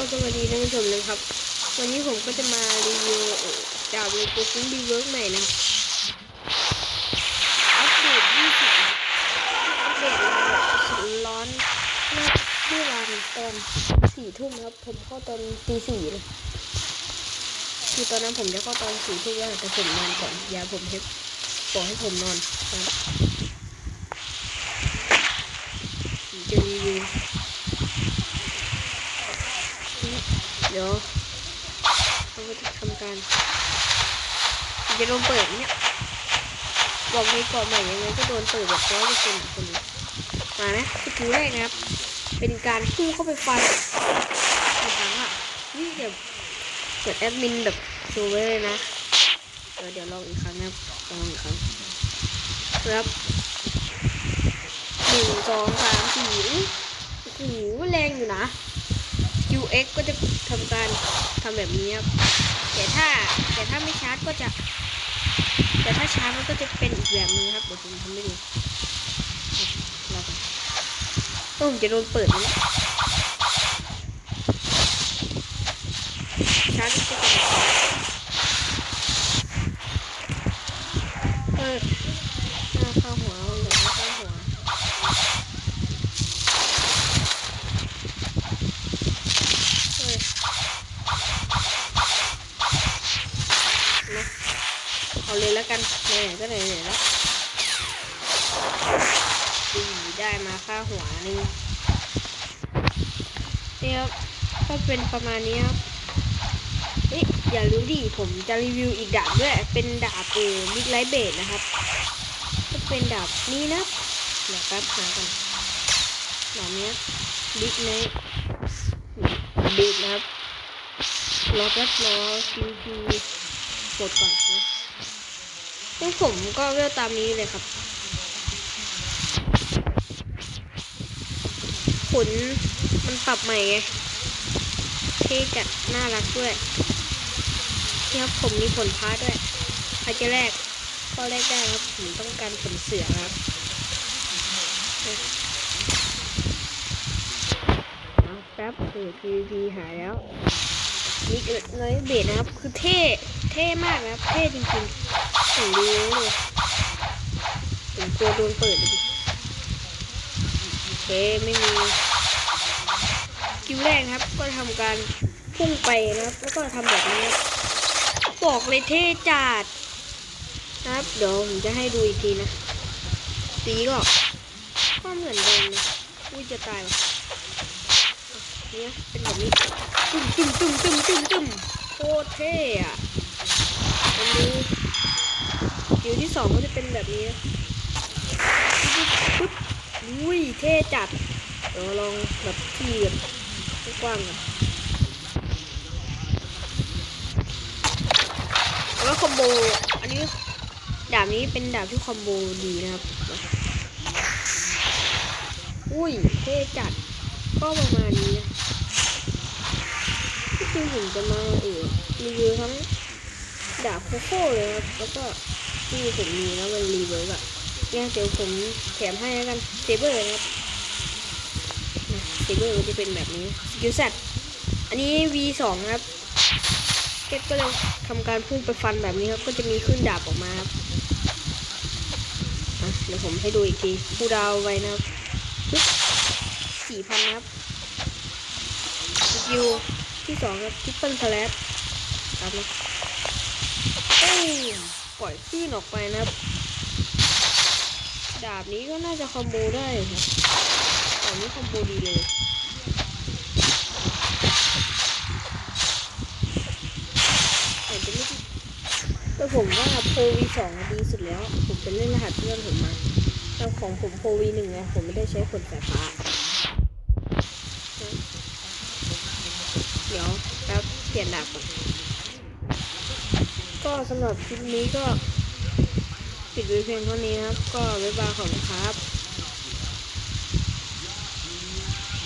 ก็สวัสดีท่านผู้ชมนะครับ วันนี้ผมก็จะมารีวิวดาบวีโกฟุ้งรีเวิร์กใหม่นะครับอัปเดต20ครับอัปเดตมาแบบสุดร้อนเมื่อเมื่อวานตอนสี่ทุ่มครับ ผมเข้าตอนตีสี่เลยคือตอนนั้นผมจะเข้าตอนสี่ทุ่มแล้วแต่ผมนอนก่อนยาผมจะบอกให้ผมนอนนะครับจะรีวิว เดี๋ยวเราก็จะทำการจะโดนเปิดเนี่ยบอกในก่อนใหม่ยังไงก็โดนเปิดแบบร้อยเปอร์เซ็นต์คนนี้มานะสกิลแรกนะครับ เป็นการพุ่งเข้าไปฟันในครั้งอะนี่เดี๋ยวเปิดแอดมินแบบโชว์ไว้เลยนะเดี๋ยวเดี๋ยวลองอีกครั้งนะลองอีกครั้งครับหนึ่งสองสามสี่โอ้โหแรงอยู่นะ x ก็จะทำการทำแบบนี้ครับแต่ถ้าแต่ถ้าไม่ชาร์จก็จะ แต่ถ้าชาร์จมันก็จะเป็นอีกแบบนึงครับเดี๋ยวผมทำให้ดูรอก่อนเออผมจะโดนเปิดนะชาร์จก็จะเป็นแบบนี้เออหน้าเข้าหัวเหลือหน้าเข้าหัว เออนะ เอาเลยแล้วกันไหนๆก็ไหนๆแล้วดีได้มาค่าหัวนึงนี่ครับก็เป็นประมาณนี้ครับเอ๊ะอย่าลืมดิผมจะรีวิวอีกดาบด้วย เป็นดาบเอมิดไลท์เบดนะครับ ก็เป็นดาบนี้นะเดี๋ยวแป๊บหากันดาบเนี้บิ๊กไนท์บีบนะครับรอแป๊บรอคิวคิวกดก่อนนะ พวกผมก็เลือกตามนี้เลยครับ ขนมันปรับใหม่ไงเท่จัดน่ารักด้วยนี่ครับผมมีผลพาด้วยใครจะแลกก็แลกได้ครับ ผมต้องการผลเสือครับแป๊บเออ PVP หายแล้วนี่เกิดเลยเบสนะครับ คือเท่ เท่มากนะครับ เท่จริงๆ ผมดูเลยผมกลัวโดนเปิดเลยดิโอเคไม่มีคิวแรกนะครับ ก็ทำการพุ่งไปนะครับ แล้วก็ทำแบบนี้บอกเลยเท่จัดนะครับ เดี๋ยวผมจะให้ดูอีกทีนะตีก็ก็เหมือนเดิมเลยอุ้ยจะตายวะเนี่ยเป็นแบบนี้ ตึมตึมตึมตึมตึมตึมโคตรเท่อะอันนี้คิวที่ สองก็จะเป็นแบบนี้ปึ๊บอุ้ยเท่จัดเดี๋ยวลองแบบที่แบบกว้างๆแล้วคอมโบ อันนี้ดาบนี้เป็นดาบที่คอมโบดีนะครับ อุ้ยเท่จัด ก็ประมาณนี้นะที่จริงผมจะมาเออรีวิวทั้งดาบโคโค่เลยครับ แล้วก็ ที่ผมมีนะมันรีเวิร์กอะเนี่ยเดี๋ยวผมแถมให้แล้วกันเซเบอร์นะครับเซเบอร์จะเป็นแบบนี้สกิลแซดอันนี้ V2 ครับเก็ตก็เลยทำการพุ่งไปฟันแบบนี้ครับ ก็จะมีขึ้นดาบออกมาครับอะเดี๋ยวผมให้ดูอีกทีคูลดาวไว้นะครับสี่พันนะครับสกิลที่สองครับทิปเปิลสแลชครับนะเอ้ย ปล่อยคลื่นออกไปนะครับ ดาบนี้ก็น่าจะคอมโบได้ครับดาบนี้คอมโบดีเลยแต่จะไม่แต่ผมว่าโพวีสองดีสุดแล้ว ผมเป็นเล่นรหัสเพื่อนผมมาแล้วของผมโพวีหนึ่งไงผมไม่ได้ใช้ผลสายฟ้า เดี๋ยวแป๊บเปลี่ยนดาบก่อน ก็สำหรับคลิปนี้ก็ปิดไว้เพียงเท่านี้ครับ ก็บ๊ายบายขอบคุณครับ